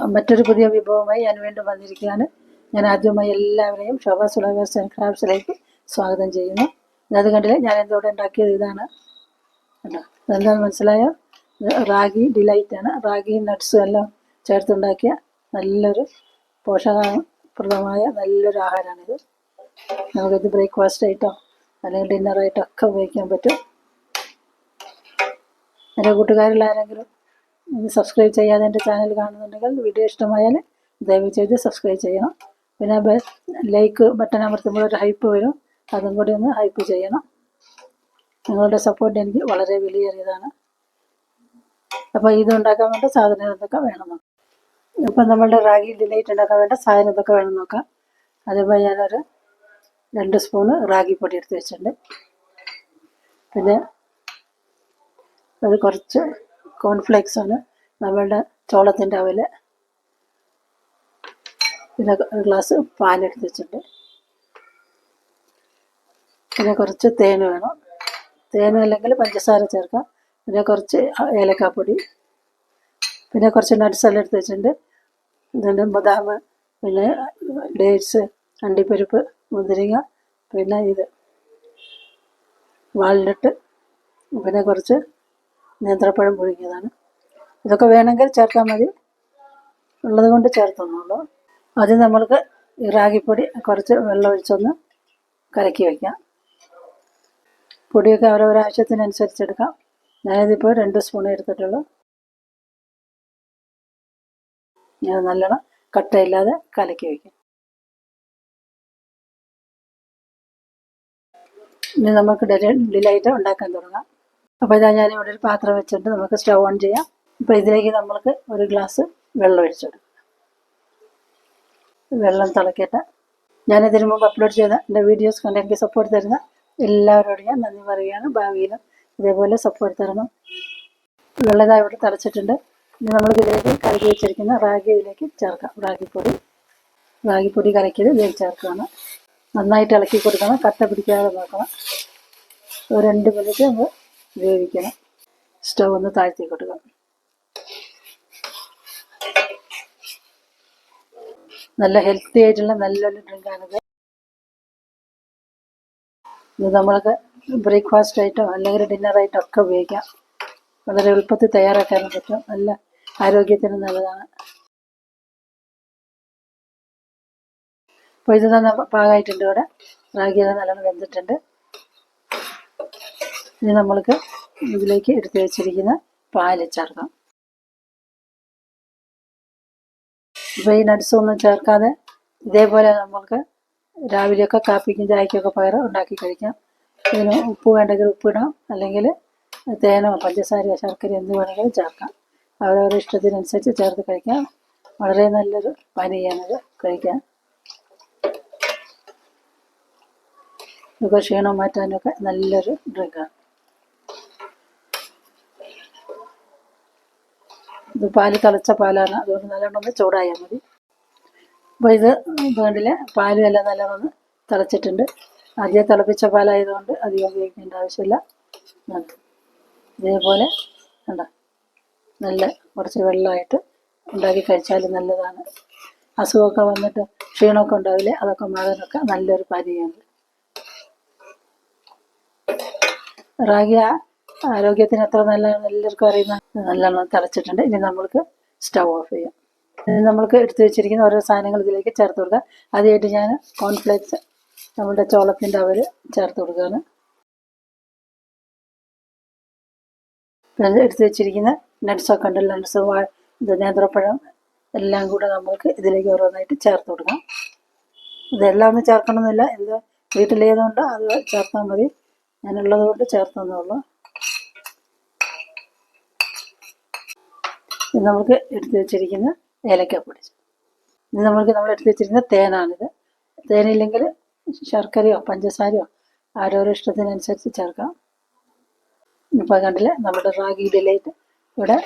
മറ്റൊരു പുതിയ വിഭവമായി ഞാൻ വീണ്ടും വന്നിരിക്കുകയാണ്. ഞാൻ ആദ്യമായി എല്ലാവരെയും ശോഭ സുളവേഴ്സ് ആൻഡ് ക്രാഫ്റ്റ്സിലേക്ക് സ്വാഗതം ചെയ്യുന്നു. അത് കണ്ടില്ലേ? ഞാൻ എന്തോടെ ഉണ്ടാക്കിയത് ഇതാണ്. കണ്ടോ? അതെന്താണെന്ന് മനസ്സിലായോ? റാഗി ഡിലൈറ്റ് ആണ്. റാഗി നട്ട്സും എല്ലാം ചേർത്തുണ്ടാക്കിയ നല്ലൊരു പോഷകപ്രദമായ നല്ലൊരു ആഹാരമാണിത് നമുക്കിത് ബ്രേക്ക്ഫാസ്റ്റ് ആയിട്ടോ അല്ലെങ്കിൽ ഡിന്നറായിട്ടോ ഒക്കെ ഉപയോഗിക്കാൻ പറ്റും. എന്റെ കൂട്ടുകാരിൽ ആരെങ്കിലും സബ്സ്ക്രൈബ് ചെയ്യാതെ എന്റെ ചാനൽ കാണുന്നുണ്ടെങ്കിൽ വീഡിയോ ഇഷ്ടമായാൽ ദയവ് ചെയ്ത് സബ്സ്ക്രൈബ് ചെയ്യണം. പിന്നെ ലൈക്ക് ബട്ടൺ അമർത്തുമ്പോൾ ഒരു ഹൈപ്പ് വരും. അതും കൂടി ഒന്ന് ഹൈപ്പ് ചെയ്യണം. നിങ്ങളുടെ സപ്പോർട്ട് എനിക്ക് വളരെ വിലയേറിയതാണ്. അപ്പോൾ ഇത് ഉണ്ടാക്കാൻ വേണ്ട സാധനങ്ങൾ എന്തൊക്കെ വേണം നോക്കാം. ഇപ്പം നമ്മളുടെ റാഗി ഡിലൈറ്റ് ഉണ്ടാക്കാൻ വേണ്ട സാധനം എന്തൊക്കെ വേണം നോക്കാം. അതേപോലെ ഞാനൊരു രണ്ട് സ്പൂണ് റാഗി പൊടി എടുത്ത് വെച്ചിട്ടുണ്ട്. പിന്നെ ഒരു കുറച്ച് കോൺഫ്ലേക്സ് ആണ് നമ്മളുടെ ചോളത്തിന്റെ അവൽ. പിന്നെ ഒരു ഗ്ലാസ് പാലെടുത്ത് വെച്ചിട്ടുണ്ട്. പിന്നെ കുറച്ച് തേൻ വേണം. തേൻ അല്ലെങ്കിൽ പഞ്ചസാര ചേർക്കാം. പിന്നെ കുറച്ച് ഏലക്കാപ്പൊടി. പിന്നെ കുറച്ച് നട്ട്സ് എല്ലാം എടുത്ത് വെച്ചിട്ടുണ്ട്. ഇതുണ്ട് ബദാം പിന്നെ ഡേറ്റ്സ് അണ്ടിപ്പരിപ്പ് മുന്തിരിങ്ങ പിന്നെ ഇത്. വാൾനട്ട് പിന്നെ കുറച്ച് നേന്ത്രപ്പഴം പുഴുങ്ങിയതാണ്. ഇതൊക്കെ വേണമെങ്കിൽ ചേർക്കാൻ മതി. ഉള്ളത് കൊണ്ട് ചേർത്തൊന്നുള്ളൂ ആദ്യം നമ്മൾക്ക് ഈ റാഗിപ്പൊടി കുറച്ച് വെള്ളം ഒഴിച്ചൊന്ന് കലക്കി വയ്ക്കാം പൊടിയൊക്കെ അവരവരുടെ ആവശ്യത്തിനനുസരിച്ച് എടുക്കാം. ഞാനിതിപ്പോൾ രണ്ട് സ്പൂൺ എടുത്തിട്ടുള്ളൂ. ഞാൻ നല്ലോണം കട്ടയില്ലാതെ കലക്കി വയ്ക്കാം ഇനി നമുക്ക് ഡിലൈറ്റ് ഉണ്ടാക്കാൻ തുടങ്ങാം. അപ്പോൾ ഇതാ ഞാൻ ഇവിടെ ഒരു പാത്രം വെച്ചിട്ട് നമുക്ക് സ്റ്റൗ ഓൺ ചെയ്യാം. അപ്പോൾ ഇതിലേക്ക് നമ്മൾക്ക് ഒരു ഗ്ലാസ് വെള്ളം ഒഴിച്ചെടുക്കാം. വെള്ളം തിളക്കട്ടെ. ഞാനിതിനു മുമ്പ് അപ്ലോഡ് ചെയ്ത എന്റെ വീഡിയോസ് കണ്ട് എനിക്ക് സപ്പോർട്ട് തരുന്ന എല്ലാവരോടും ഞാൻ നന്ദി പറയുകയാണ്. ഭാവിയിലും ഇതേപോലെ സപ്പോർട്ട് തരണം. വെള്ളം ഇതാ ഇവിടെ തിളച്ചിട്ടുണ്ട്. ഇനി നമ്മൾ ഇതിലേക്ക് വെച്ചിരിക്കുന്ന റാഗി ഇതിലേക്ക് ചേർക്കാം. റാഗിപ്പൊടി. റാഗിപ്പൊടി കലക്കിയത് ഇതിലേക്ക് ചേർക്കുകയാണ്. നന്നായിട്ട് ഇളക്കി കൊടുക്കണം. കട്ട പിടിക്കാതെ നോക്കണം. ഒരു രണ്ട് മിനിറ്റ് ഒന്ന് വേവിക്കണം. സ്റ്റവ് ഒന്ന് താഴ്ത്തി കൊടുക്കാം നല്ല ഹെൽത്തി ആയിട്ടുള്ള നല്ലൊരു ഡ്രിങ്കാണിത് ഇത് നമ്മൾക്ക് ബ്രേക്ക്ഫാസ്റ്റ് ആയിട്ടോ അല്ലെങ്കിൽ ഡിന്നറായിട്ടോ ഒക്കെ ഉപയോഗിക്കാം. വളരെ എളുപ്പത്തിൽ തയ്യാറാക്കാനും പറ്റും. നല്ല ആരോഗ്യത്തിന് നല്ലതാണ്. അപ്പോൾ ഇത് തന്നെ പാകമായിട്ടുണ്ട് ഇവിടെ. റാഗിയെല്ലാം നല്ലോണം വെന്തിട്ടുണ്ട്. ഇനി നമ്മൾക്ക് ഇതിലേക്ക് എടുത്തു വെച്ചിരിക്കുന്ന പാൽ ചേർക്കാം. ഇപ്പോൾ ഈ നട്ട്സ് ഒന്നും ചേർക്കാതെ ഇതേപോലെ നമ്മൾക്ക് രാവിലെയൊക്കെ കാപ്പിക്കും ചായക്കൊക്കെ പകരം ഉണ്ടാക്കി കഴിക്കാം. ഇതിന് ഉപ്പ് വേണ്ടെങ്കിൽ ഉപ്പിടാം. അല്ലെങ്കിൽ തേനോ പഞ്ചസാരയോ ശർക്കര എന്ത് വേണമെങ്കിലും ചേർക്കാം. അവരവരുടെ ഇഷ്ടത്തിനനുസരിച്ച് ചേർത്ത് കഴിക്കാം. വളരെ നല്ലൊരു പനിയാണത് കഴിക്കാൻ. ക്ഷീണം മാറ്റാനൊക്കെ നല്ലൊരു ഡ്രിങ്കാണ് ഇത് പാൽ തിളച്ച പാലാണ്. അതുകൊണ്ട് നല്ലോണം ഒന്ന് ചൂടായാൽ മതി. അപ്പോൾ ഇത് വേണ്ടിൽ പാലും എല്ലാം നല്ലോണം തിളച്ചിട്ടുണ്ട്. ആദ്യം തിളപ്പിച്ച പാലായതുകൊണ്ട് അധികം ഉപയോഗിക്കേണ്ട ആവശ്യമില്ല. ഇതേപോലെ വേണ്ട നല്ല കുറച്ച് വെള്ളമായിട്ട് ഉണ്ടാക്കി കഴിച്ചാൽ നല്ലതാണ്. അസുഖമൊക്കെ വന്നിട്ട് ക്ഷീണമൊക്കെ ഉണ്ടാവില്ലേ? അതൊക്കെ മാറാനൊക്കെ നല്ലൊരു പാനീയമാണ് റാഗി ആരോഗ്യത്തിന് എത്ര നല്ലതാണ് എല്ലാവർക്കും അറിയുന്ന നല്ലോണം തിളച്ചിട്ടുണ്ട്. ഇനി നമ്മൾക്ക് സ്റ്റൗ ഓഫ് ചെയ്യാം. നമ്മൾക്ക് എടുത്തു വെച്ചിരിക്കുന്ന ഓരോ സാധനങ്ങൾ ഇതിലേക്ക് ചേർത്ത് കൊടുക്കുക ആദ്യമായിട്ട് ഞാൻ കോൺഫ്ലേക്സ് നമ്മുടെ ചോളത്തിന്റെ അവർ ചേർത്ത് കൊടുക്കുകയാണ്. എടുത്തു വെച്ചിരിക്കുന്ന നട്ട്സൊക്കെ ഉണ്ട്. നട്ട്സ് ഇത് നേന്ത്രപ്പഴം എല്ലാം കൂടെ നമ്മൾക്ക് ഇതിലേക്ക് ഓരോന്നായിട്ട് ചേർത്ത് കൊടുക്കാം. ഇതെല്ലാം ഒന്നും ചേർക്കണമെന്നില്ല. എന്ത് വീട്ടിലേതുകൊണ്ട് അത് ചേർത്താൽ മതി. ഞാനുള്ളത് കൊണ്ട് ചേർത്തെന്നേ ഇത് നമുക്ക് എടുത്തു വെച്ചിരിക്കുന്ന ഏലക്കാപ്പൊടി ഇത് നമുക്ക് നമ്മൾ എടുത്തു വെച്ചിരിക്കുന്ന തേനാണിത്. തേനില്ലെങ്കിൽ ശർക്കരയോ പഞ്ചസാരയോ ആരോരോ ഇഷ്ടത്തിനനുസരിച്ച് ചേർക്കാം. ഇപ്പോൾ കണ്ടില്ല? നമ്മുടെ റാഗി ഡിലൈറ്റ് ഇവിടെ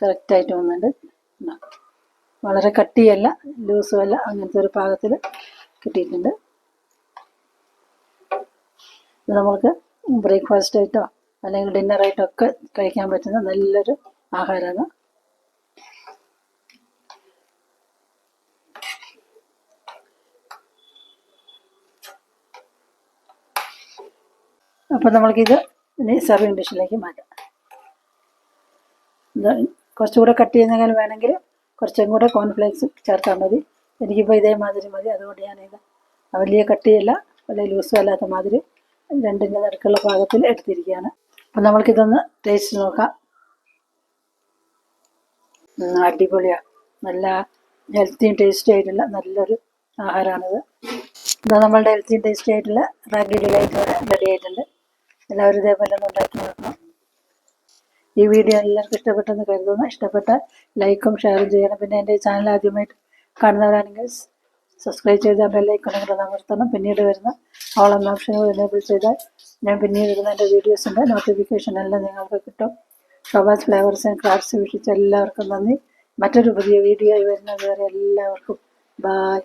കറക്റ്റായിട്ട് വന്നിട്ടുണ്ട്. വളരെ കട്ടിയല്ല ലൂസും അല്ല അങ്ങനത്തെ ഒരു പാകത്തിൽ കിട്ടിയിട്ടുണ്ട്. ഇത് നമുക്ക് ബ്രേക്ക്ഫാസ്റ്റ് ആയിട്ടോ അല്ലെങ്കിൽ ഡിന്നറായിട്ടോ ഒക്കെ കഴിക്കാൻ പറ്റുന്ന നല്ലൊരു ಆಹಾರದ അപ്പം നമ്മൾക്കിത് ഇനി സെർവിങ് ഡിഷിലേക്ക് മാറ്റാം. കുറച്ചുകൂടെ കട്ട് ചെയ്യുന്നെങ്കിലും വേണമെങ്കിൽ കുറച്ചും കൂടെ കോൺഫ്ലേക്സ് ചേർത്താൽ മതി. എനിക്കിപ്പോൾ ഇതേമാതിരി മതി. അതുകൊണ്ട് ഞാനിത് വലിയ കട്ടിയല്ല വലിയ ലൂസും അല്ലാത്ത മാതിരി രണ്ടിന്റെ നടുക്കുള്ള പാകത്തിൽ എടുത്തിരിക്കുകയാണ്. അപ്പം നമ്മൾക്കിതൊന്ന് ടേസ്റ്റ് നോക്കാം. അടിപൊളിയാണ് നല്ല ഹെൽത്തിയും ടേസ്റ്റി ആയിട്ടുള്ള നല്ലൊരു ആഹാരമാണിത് ഇതാ നമ്മളുടെ ഹെൽത്തിയും ടേസ്റ്റി ആയിട്ടുള്ള റാഗി ഡിലൈറ്റ് റെഡി ആയിട്ടുണ്ട്. എല്ലാവരും ഇതേപോലെ ഒന്ന് ഉണ്ടാക്കി നോക്കണം. ഈ വീഡിയോ എല്ലാവർക്കും ഇഷ്ടപ്പെട്ടെന്ന് കരുതുന്നു. ഇഷ്ടപ്പെട്ട ലൈക്കും ഷെയറും ചെയ്യണം. പിന്നെ എന്റെ ചാനൽ ആദ്യമായിട്ട് കാണുന്നവരാണെങ്കിൽ സബ്സ്ക്രൈബ് ചെയ്താൽ ബെല്ലൈക്കണും കൂടെ അമർത്തണം. പിന്നീട് വരുന്ന എന്ന ഓപ്ഷനുകൾ എനേബിൾ ചെയ്താൽ ഞാൻ പിന്നീട് ഇടുന്ന എന്റെ വീഡിയോസിന്റെ നോട്ടിഫിക്കേഷൻ എല്ലാം നിങ്ങൾക്ക് കിട്ടും. ഷോബാസ് ഫ്ലവേഴ്സ് ആൻഡ് ക്രാഫ്റ്റ്സ് വീക്ഷിച്ച എല്ലാവർക്കും നന്ദി. മറ്റൊരു പുതിയ വീഡിയോ വരുന്നത് വരെ എല്ലാവർക്കും ബായ്